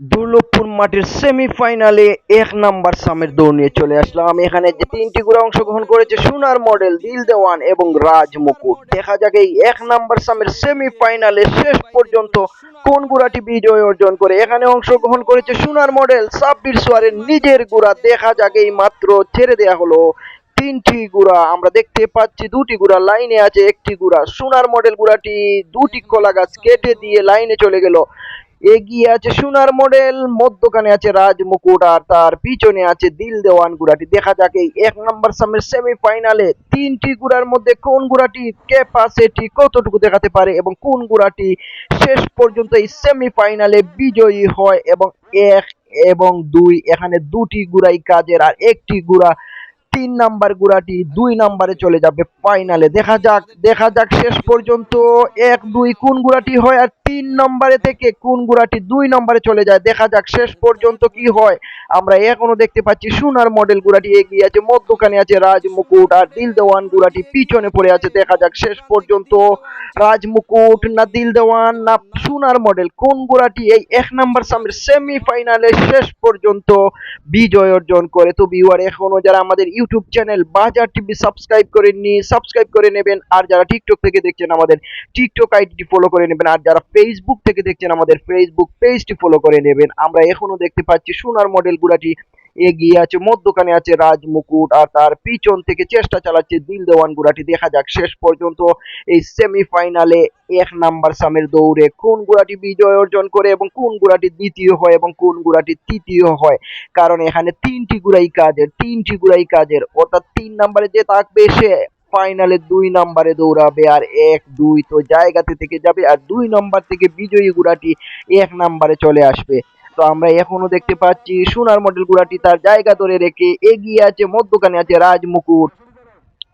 দুর্লভপুর মাঠের সেমিফাইনালে এক নাম্বার সামের দৌড় নিয়ে চলে আসলাম। এখানে যে তিনটি গুড়া অংশগ্রহণ করেছে সোনার মডেল দিল দেওয়ান এবং রাজ মুকুট। দেখা যাক এই এক নাম্বার সামের সেমিফাইনালে শেষ পর্যন্ত কোন গুড়াটি বিজয় অর্জন করে। এখানে অংশগ্রহণ করেছে সোনার মডেল সাব্বির সোয়ারের নিজের গুড়া। দেখা যাক এই মাত্র ছেড়ে দেয়া হলো তিনটি গুড়া। আমরা দেখতে পাচ্ছি দুটি গুড়া লাইনে আছে, একটি গুড়া। সোনার মডেল গুড়াটি দুটি কলা গাছ কেটে দিয়ে লাইনে চলে গেল। এগিয়ে আছে সোনার মডেল মধ্যখানে আছে রাজ মুকুট আর তার পিছনে আছে দিল দেওয়ান গুড়াটি। দেখা যাক এই এক নম্বর সামের সেমিফাইনালে তিনটি গুড়ার মধ্যে কোন গুড়াটি ক্যাপাসিটি কতটুকু দেখাতে পারে এবং কোন গুড়াটি শেষ পর্যন্ত এই সেমিফাইনালে বিজয়ী হয় এবং এক এবং দুই। এখানে দুটি গুড়াই কাজের আর একটি গুড়া তিন নাম্বার গুড়াটি দুই নাম্বারে চলে যাবে ফাইনালে। দেখা যাক দেখা যাক শেষ পর্যন্ত এক, দুই, কোন গুড়াটি হয় আর তিন নম্বরে থেকে কোন গুড়াটি দুই নম্বরে চলে যায়। দেখা যাক শেষ পর্যন্ত কি হয়। আমরা এখনও দেখতে পাচ্ছি সোনার মডেল গুড়াটি এগিয়ে আছে, মধ্যখানে আছে রাজ মুকুট আর দিল দেওয়ান গুড়াটি পিছনে পড়ে আছে। দেখা যাক শেষ পর্যন্ত রাজ মুকুট না দিল দেওয়ান না সোনার মডেল। কোন গুড়াটি এই এক নাম্বার সামনে সেমিফাইনালে শেষ পর্যন্ত বিজয় অর্জন করে। তো ভিউয়ার এখনও যারা আমাদের YouTube channel Bazar TV subscribe করে নিয়ে সাবস্ক্রাইব করে নেবেন। আর যারা টিকটক থেকে দেখছেন আমাদের টিকটক আইডিটি ফলো করে নেবেন। আর যারা ফেসবুক থেকে দেখছেন আমাদের ফেসবুক পেজটি ফলো করে নেবেন। আমরা এখনও দেখতে পাচ্ছি সোনার মডেল গুড়াটি এগিয়ে আছে, মধ্যখানে আছে রাজ মুকুট আর তার পিছন থেকে চেষ্টা চালাচ্ছে দিল দেওয়ান গুড়াটি। দেখা যাক শেষ পর্যন্ত এই সেমিফাইনালে এক নাম্বার সামের দৌড়ে কোন গুড়াটি বিজয় অর্জন করে এবং কোন গুড়াটি দ্বিতীয় হয় এবং কোন গুড়াটি তৃতীয় হয়। কারণ এখানে তিনটি গুড়াই কাজের, তিনটি গুড়াই কাজের, অর্থাৎ তিন নাম্বারে যে থাকবে সে ফাইনালে দুই নাম্বারে দৌড়াবে আর এক, দুই তো জায়গাতে থেকে যাবে আর দুই নাম্বার থেকে বিজয়ী গুড়াটি এক নাম্বারে চলে আসবে। তো আমরা এখনও দেখতে পাচ্ছি সোনার মডেল গুড়াটি তার জায়গা ধরে রেখে এগিয়ে আছে, মধ্যখানে আছে রাজমুকুট।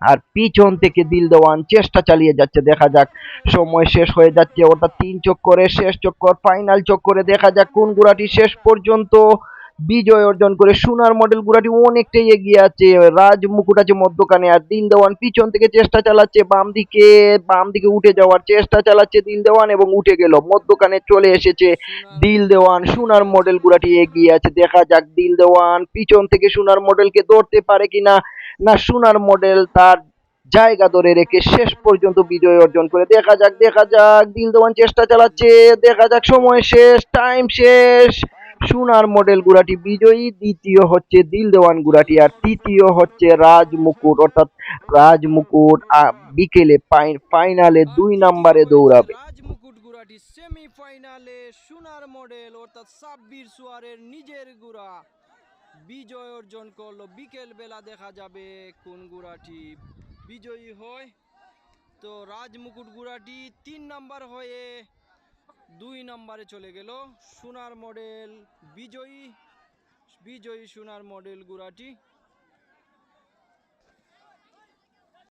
আর পিছন থেকে দিল দেওয়ান চেষ্টা চালিয়ে যাচ্ছে, দেখা যাক সময় শেষ হয়ে যাচ্ছে, ওটা তিন চক্করে শেষ চক্কর ফাইনাল চক্করে দেখা যাক কোন গুড়াটি শেষ পর্যন্ত বিজয় অর্জন করে সোনার মডেল গুড়াটি অনেকটাই এগিয়ে আছে। রাজ মুকুট আছে মধ্যখানে আর দিন দেওয়ান পিছন থেকে চেষ্টা চালাচ্ছে বাম দিকে বাম দিকে উঠে যাওয়ার চেষ্টা চালাচ্ছে দিল দেওয়ান এবং উঠে গেল মধ্যখানে চলে এসেছে দিল দেওয়ান সোনার মডেল গুড়াটি এগিয়ে আছে। দেখা যাক দিল দেওয়ান পিছন থেকে সোনার মডেলকে ধরতে পারে কিনা না সোনার মডেল তার জায়গা ধরে রেখে শেষ পর্যন্ত বিজয় অর্জন করে। দেখা যাক দেখা যাক দিল দেওয়ান চেষ্টা চালাচ্ছে দেখা যাক সময় শেষ টাইম শেষ। সোনার মডেল গুড়াটি বিজয়ী, দ্বিতীয় হচ্ছে দিল দেওয়ান গুড়াটি আর তৃতীয় হচ্ছে রাজ মুকুট অর্থাৎ রাজ মুকুট বিকেলে ফাইনালে দুই নম্বরে দৌড়াবে। গুড়াটি সেমিফাইনালে সোনার মডেল অর্থাৎ সাব্বির সোয়ারের নিজের গুড়া। বিজয় অর্জন করল বিকেল বেলা দেখা যাবে কোন গুড়াটি বিজয়ী হয়। তো রাজমুকুট গুড়াটি তিন নাম্বার হয়ে দুই নম্বরে চলে গেল সোনার মডেল বিজয়ী বিজয়ী সোনার মডেল গুড়াটি।